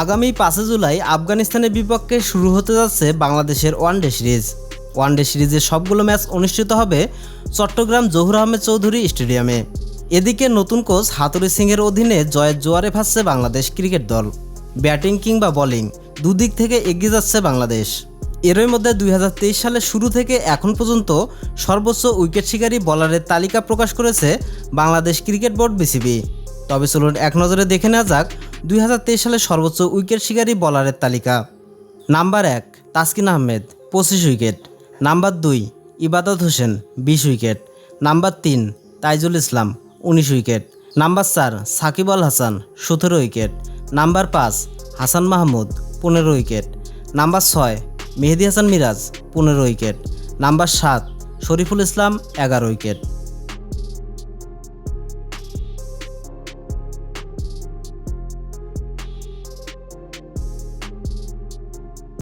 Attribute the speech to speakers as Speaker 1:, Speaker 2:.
Speaker 1: আগামী পাঁচই জুলাই আফগানিস্তানের বিপক্ষে শুরু হতে যাচ্ছে বাংলাদেশের ওয়ানডে সিরিজ। ওয়ানডে সিরিজের সবগুলো ম্যাচ অনুষ্ঠিত হবে চট্টগ্রাম জহুর আহমেদ চৌধুরী স্টেডিয়ামে। এদিকে নতুন কোচ হাতুরি সিংয়ের অধীনে জয়ের জোয়ারে ভাসছে বাংলাদেশ ক্রিকেট দল। ব্যাটিং কিংবা বোলিং দুদিক থেকে এগিয়ে যাচ্ছে বাংলাদেশ। এরই মধ্যে দুই সালের শুরু থেকে এখন পর্যন্ত সর্বোচ্চ উইকেট শিকারী বলারের তালিকা প্রকাশ করেছে বাংলাদেশ ক্রিকেট বোর্ড বিসিবি। তবে চলুন এক নজরে দেখে নেওয়া যাক দুই সালের সর্বোচ্চ উইকেট শিকারী বলারের তালিকা। নাম্বার এক, তাসকিন আহমেদ, পঁচিশ উইকেট। নাম্বার দুই, ইবাদত হোসেন, বিশ উইকেট। নাম্বার তিন, তাইজুল ইসলাম, উনিশ উইকেট। নাম্বার চার, সাকিব আল হাসান, সতেরো উইকেট। নাম্বার পাঁচ, হাসান মাহমুদ, পনেরো উইকেট। নাম্বার ছয়, মেহেদি হাসান মিরাজ, পনেরো উইকেট। নাম্বার সাত, শরীফুল ইসলাম, এগারো উইকেট।